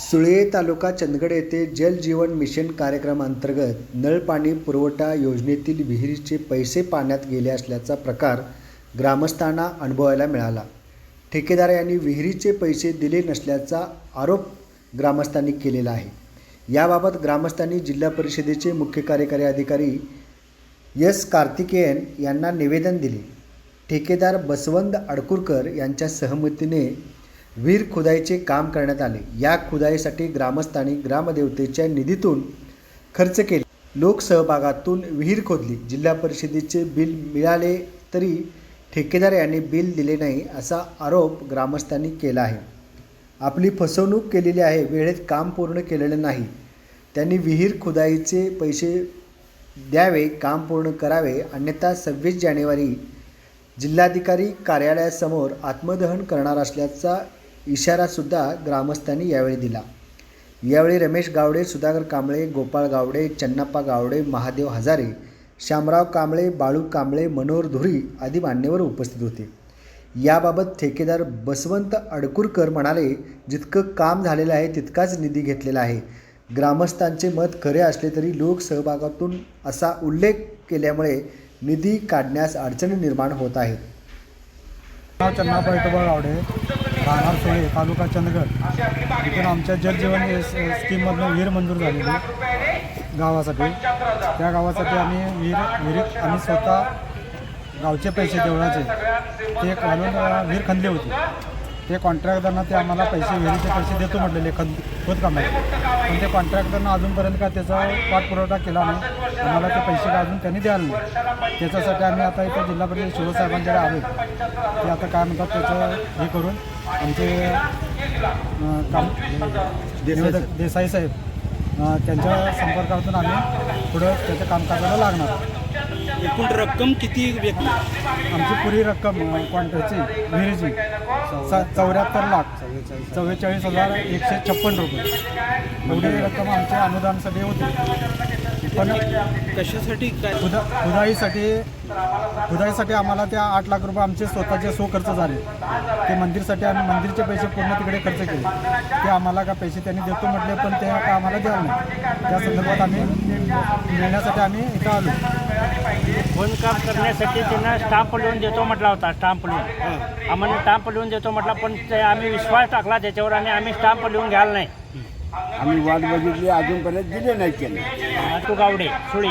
सुळे तालुका चंदगड येथे जल जीवन मिशन कार्यक्रमांतर्गत नळपाणी पुरवठा योजनेतील विहिरीचे पैसे पाण्यात गेले असल्याचा प्रकार ग्रामस्थांना अनुभवायला मिळाला. ठेकेदार यांनी विहिरीचे पैसे दिले नसल्याचा आरोप ग्रामस्थांनी केलेला आहे. याबाबत ग्रामस्थांनी जिल्हा परिषदेचे मुख्य कार्यकारी अधिकारी एस कार्तिकेयन यांना निवेदन दिले. ठेकेदार बसवंत अडकुरकर यांच्या सहमतीने विहीर खुदाईचे काम करण्यात आले. या खुदाईसाठी ग्रामस्थांनी ग्रामदेवतेच्या निधीतून खर्च केले. लोकसहभागातून विहीर खोदली. जिल्हा परिषदेचे बिल मिळाले तरी ठेकेदार यांनी बिल दिले नाही असा आरोप ग्रामस्थांनी केला आहे. आपली फसवणूक केलेली आहे. वेळेत काम पूर्ण केलेलं नाही. त्यांनी विहीर खुदाईचे पैसे द्यावे काम पूर्ण करावे. अन्यथा सव्वीस जानेवारी जिल्हाधिकारी कार्यालयासमोर आत्मदहन करणार असल्याचा इशारासुद्धा ग्रामस्थांनी यावेळी दिला. यावेळी रमेश गावडे सुधाकर कांबळे गोपाळ गावडे चन्नाप्पा गावडे महादेव हजारे श्यामराव कांबळे बाळू कांबळे मनोहर धुरी आदी मान्यवर उपस्थित होते. याबाबत ठेकेदार बसवंत अडकुरकर म्हणाले जितकं काम झालेलं आहे तितकाच निधी घेतलेला आहे. ग्रामस्थांचे मत खरे असले तरी लोकसहभागातून असा उल्लेख केल्यामुळे निधी काढण्यास अडचणी निर्माण होत आहेत. नाव चन्नापा विठोबा गावडे राहणार सोळे तालुका चंदगड. इथून आमच्या जलजीवन स्कीममधनं विहीर मंजूर झालेली गावासाठी. त्या गावासाठी आम्ही विहीर विहिरीत आम्ही स्वतः गावचे पैसे देवळाचे. ते घालून विहीर खणली होती. ते कॉन्ट्रॅक्टरनं ते आम्हाला पैसे विहिरीचे पैसे देतो म्हटलेले खंद खोदकामाचे पण ते कॉन्ट्रॅक्टरनं अजूनपर्यंत काय त्याचा पाठपुरवठा केला नाही. आम्हाला ते पैसे काय अजून त्यांनी द्यायला नाही. त्याच्यासाठी आम्ही आता इथं जिल्हा परिषद शिवसाहेबांकडे आलो. ते आता काय म्हणतात त्याचं हे करून आमचे काम देसाई साहेब. त्यांच्या संपर्कातून आम्ही पुढं त्याचं काम करायला लागणार. एकूण रक्कम किती व्यक्ती? आमची पुरी रक्कम कॉन्ट्रॅक्टची विहिरीची स- चौऱ्याहत्तर लाख चव्वेचाळीस हजार एकशे छप्पन रुपये. एवढी रक्कम आमच्या अनुदानासाठी होती. पण कशासाठी काय? खुदा खुदाईसाठी खुदाईसाठी आम्हाला त्या आठ लाख रुपये आमचे स्वतःचे सो खर्च झाले. ते मंदिरसाठी आम्ही मंदिरचे पैसे पूर्ण तिकडे खर्च केले. ते आम्हाला का पैसे त्यांनी देतो म्हटले पण ते का आम्हाला द्यायला नाही. त्या संदर्भात आम्ही मिळण्यासाठी आम्ही इथं आलो. काम करण्यासाठी त्यांना स्टाम्प लिहून देतो म्हटला होता स्टाम्प लिहून. आम्हाला स्टाम्प लिहून देतो म्हटला पण ते आम्ही विश्वास टाकला त्याच्यावर आणि आम्ही स्टाम्प लिहून घ्यायला नाही. आम्ही वाट बघितली अजूनपर्यंत दिले नाही केले. तू गावडे सुळी